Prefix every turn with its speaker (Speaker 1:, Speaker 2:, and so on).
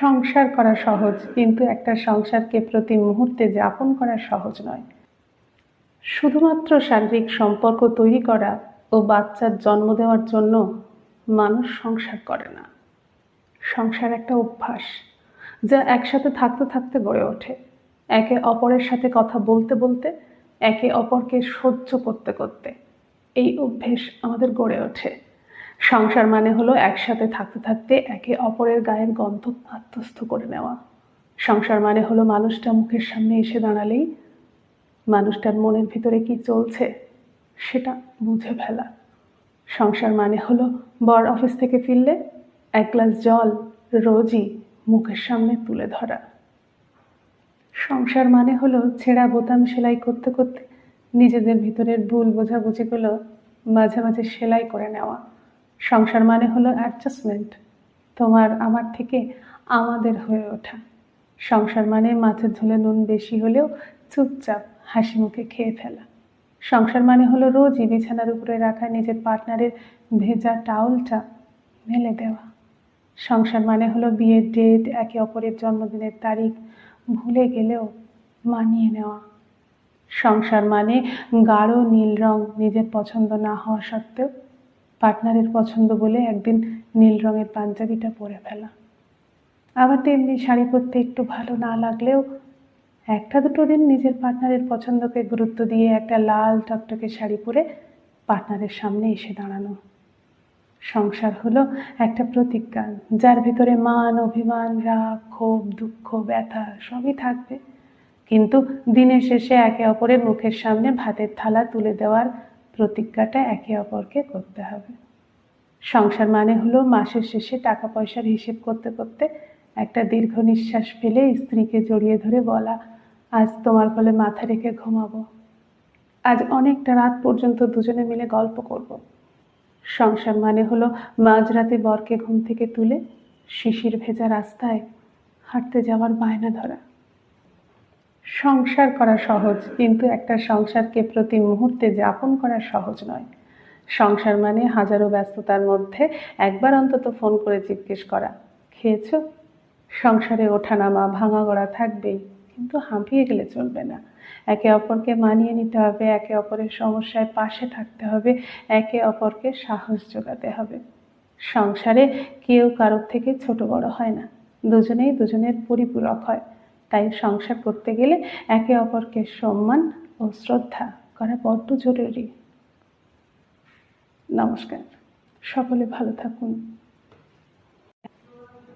Speaker 1: সংসার করা সহজ, কিন্তু একটা সংসারকে প্রতি মুহূর্তে যাপন করা সহজ নয়। শুধুমাত্র শারীরিক সম্পর্ক তৈরি করা ও বাচ্চার জন্ম দেওয়ার জন্য মানুষ সংসার করে না। সংসার একটা অভ্যাস, যা একসাথে থাকতে থাকতে গড়ে ওঠে। একে অপরের সাথে কথা বলতে বলতে, একে অপরকে সহ্য করতে করতে। এই অভ্যেস আমাদের গড়ে ওঠে। সংসার মানে হলো একসাথে থাকতে থাকতে একে অপরের গায়ের গন্ধ আত্মস্থ করে নেওয়া। সংসার মানে হলো মানুষটা মুখের সামনে এসে দাঁড়ালেই মানুষটার মনের ভিতরে কি চলছে সেটা বুঝে ফেলা। সংসার মানে হলো বর অফিস থেকে ফিরলে এক গ্লাস জল রোজই মুখের সামনে তুলে ধরা। সংসার মানে হলো ছেঁড়া বোতাম সেলাই করতে করতে নিজেদের ভিতরের ভুল বোঝাবুঝিগুলো মাঝে মাঝে সেলাই করে নেওয়া। সংসার মানে হলো অ্যাডজাস্টমেন্ট তোমার আমার থেকে আমাদের হয়ে ওঠা। সংসার মানে মাছের ঝোলে নুন বেশি হলেও চুপচাপ হাসি মুখে খেয়ে ফেলা। সংসার মানে হলো রোজই বিছানার উপরে রাখা নিজের পার্টনারের ভেজা টাউলটা মেলে দেওয়া। সংসার মানে হলো বিয়ের ডেট একে অপরের জন্মদিনের তারিখ ভুলে গেলেও মানিয়ে নেওয়া। সংসার মানে গাঢ় নীল রং নিজের পছন্দ না হওয়া সত্ত্বেও পার্টনারের পছন্দ বলে একদিন নীল রঙের পাঞ্জাবিটা পরে ফেলা। আবার তেমনি শাড়ি পরতে একটু ভালো না লাগলেও একটা দুটো দিন নিজের পার্টনারের পছন্দকে গুরুত্ব দিয়ে একটা লাল টকটকে শাড়ি পরে পার্টনারের সামনে এসে দাঁড়ানো। সংসার হলো একটা প্রতিজ্ঞা, যার ভিতরে মান, অভিমান, রাগ, ক্ষোভ, দুঃখ, ব্যথা সবই থাকবে। কিন্তু দিনের শেষে একে অপরের মুখের সামনে ভাতের থালা তুলে দেওয়ার প্রতিজ্ঞাটা একে অপরকে করতে হবে। সংসার মানে হলো মাসের শেষে টাকা পয়সার হিসেব করতে করতে একটা দীর্ঘ নিঃশ্বাস ফেলে স্ত্রীকে জড়িয়ে ধরে বলা, আজ তোমার কোলে মাথা রেখে ঘুমাবো। আজ অনেকটা রাত পর্যন্ত দুজনে মিলে গল্প করব। সংসার মানে হলো মাঝরাতে বরকে ঘুম থেকে তুলে শিশির ভেজা রাস্তায় হাঁটতে যাওয়ার বায়না ধরা। সংসার করা সহজ, কিন্তু একটা সংসারকে প্রতি মুহূর্তে যাপন করা সহজ নয়। সংসার মানে হাজারো ব্যস্ততার মধ্যে একবার অন্তত ফোন করে জিজ্ঞেস করা, খেয়েছ? সংসারে ওঠানামা ভাঙা গড়া থাকবেই, কিন্তু হাঁপিয়ে গেলে চলবে না। একে অপরকে মানিয়ে নিতে হবে, একে অপরের সমস্যায় পাশে থাকতে হবে, একে অপরকে সাহস যোগাতে হবে। সংসারে কেউ কারোর থেকে ছোট বড় হয় না, দুজনেই দুজনের পরিপূরক হয়। তাই সংসার করতে গেলে একে অপরকে সম্মান ও শ্রদ্ধা করা বড্ড জরুরি। নমস্কার। সকলে ভালো থাকুন।